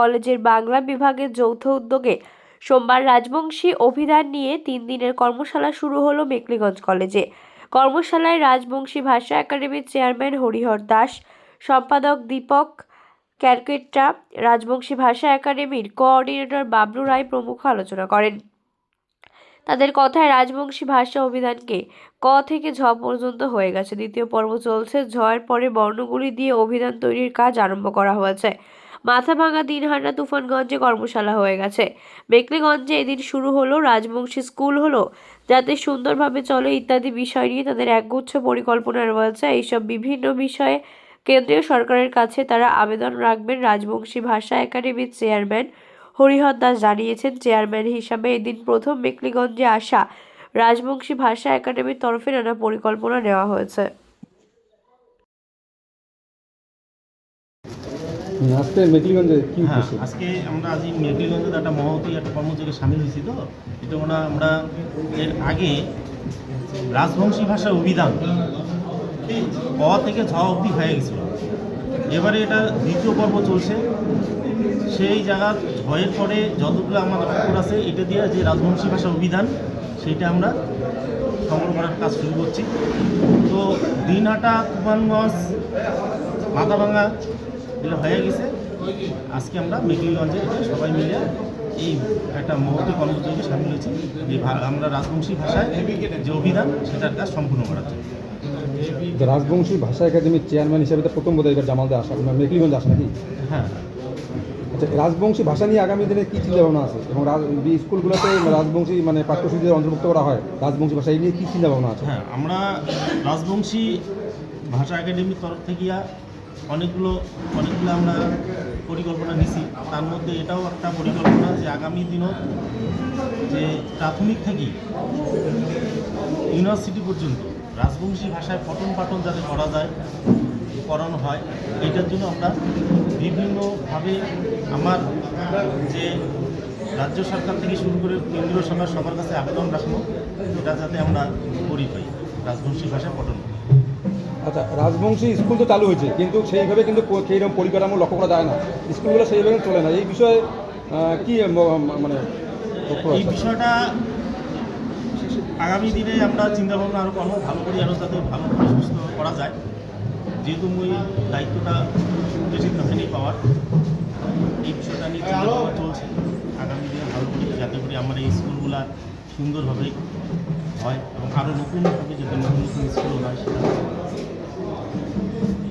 কলেজের বাংলা বিভাগের যৌথ উদ্যোগে সোমবার রাজবংশী অভিধান নিয়ে তিন দিনের কর্মশালা শুরু হলো মেকলিগঞ্জ কলেজে। কর্মশালায় রাজবংশী ভাষা একাডেমির চেয়ারম্যান হরিহর দাস, সম্পাদক দীপক ক্যারকেট্টা, রাজবংশী ভাষা একাডেমির কোঅর্ডিনেটর বাবলু রায় প্রমুখ আলোচনা করেন। তাদের কথায় রাজবংশী ভাষা অভিধানকে ক থেকে ঝ পর্যন্ত হয়ে গেছে। দ্বিতীয় পর্ব চলছে। ঝয়ের পরে বর্ণগুলি দিয়ে অভিধান তৈরির কাজ আরম্ভ করা হয়েছে। মাথাভাঙা দিনহাটা তুফানগঞ্জে কর্মশালা হয়ে গেছে। বেকলিগঞ্জে এদিন শুরু হলো, রাজবংশী স্কুল হলো, যাতে সুন্দরভাবে চলে ইত্যাদি বিষয় নিয়ে তাদের একগুচ্ছ পরিকল্পনা রয়েছে। এইসব বিভিন্ন বিষয়ে কেন্দ্রীয় সরকারের কাছে তারা আবেদন রাখবেন, রাজবংশী ভাষা একাডেমির চেয়ারম্যান হরিহর দাস জানিয়েছেন। চেয়ারম্যান হিসাবে এদিন প্রথম মেকলিগঞ্জে আসা রাজবংশী ভাষা একাডেমির তরফে নানা পরিকল্পনা নেওয়া হয়েছে। আজকে মেকলিগঞ্জে কি হ্যাঁ আজকে আমরা আজ মেকলিগঞ্জের একটা মহতি একটা কর্মযোগে সামিল হয়েছি তো। এটা আমরা আমরা এর আগে রাজবংশী ভাষার অভিধান ক থেকে ঝ অবধি হয়ে গেছিল। এবারে এটা দ্বিতীয় পর্ব চলছে। সেই জায়গা ঝয়ের পরে যতগুলো আমাদের অক্ষর আছে এটা দিয়ে যে রাজবংশী ভাষা অভিধান সেইটা আমরা সংগ্রহ করার কাজ শুরু করছি। তো দিনহাটা তুফানগঞ্জ মাথাভাঙা এগুলো হয়ে গেছে। আজকে আমরা মেঘলিগঞ্জে সবাই মিলে এই একটা মহতি কর্মযোগে সামিল হয়েছি। যে আমরা রাজবংশী ভাষায় যে অভিধান সেটার কাজ সম্পূর্ণ করার জন্য। রাজবংশী ভাষা একাডেমির চেয়ারম্যান হিসেবে তো প্রথম বোধহয় এবার জামালদে আসা আপনার মেকলিগঞ্জ আসা নাকি? হ্যাঁ। আচ্ছা রাজবংশী ভাষা নিয়ে আগামী দিনে কী চিন্তা ভাবনা আছে? এবং স্কুলগুলোতে রাজবংশী মানে পাঠ্যসূচিতে অন্তর্ভুক্ত করা হয় রাজবংশী ভাষা এই নিয়ে কী চিন্তা ভাবনা আছে? হ্যাঁ আমরা রাজবংশী ভাষা একাডেমির তরফ থেকে অনেকগুলো অনেকগুলো আমরা পরিকল্পনা নিছি তার মধ্যে এটাও একটা পরিকল্পনা যে আগামী দিনত যে প্রাথমিক থেকেই ইউনিভার্সিটি পর্যন্ত রাজবংশী ভাষায় পঠন পাঠন যাতে করা যায়, করানো হয়, এটার জন্য আমরা বিভিন্নভাবে আমার যে রাজ্য সরকার থেকে শুরু করে কেন্দ্রীয় সরকার সবার কাছে আবেদন রাখব, এটা যাতে আমরা করি পাই রাজবংশী ভাষায় পঠন। আচ্ছা রাজবংশী স্কুল তো চালু হয়েছে কিন্তু সেইভাবে কিন্তু সেইরকম পরিকাঠামো লক্ষ্য করা যায় না। স্কুলগুলো সেইভাবে চলে না। এই বিষয়ে কি মানে এই বিষয়টা আগামী দিনে আমরা চিন্তা ভাবনা আরও করব ভালো করে আরও যাতে ভালো করে সুস্থ করা যায়। যেহেতু মুই দায়িত্বটা বেশি হয়নি পাওয়ার এই বিষয়টা নিয়ে চিন্তা ভাবনা চলছে। আগামী দিনে ভালো করে যাতে করে আমার এই স্কুলগুলা সুন্দরভাবে হয় এবং আরও নতুনভাবে যাতে নতুন নতুন স্কুল হয় সেটা Thank you.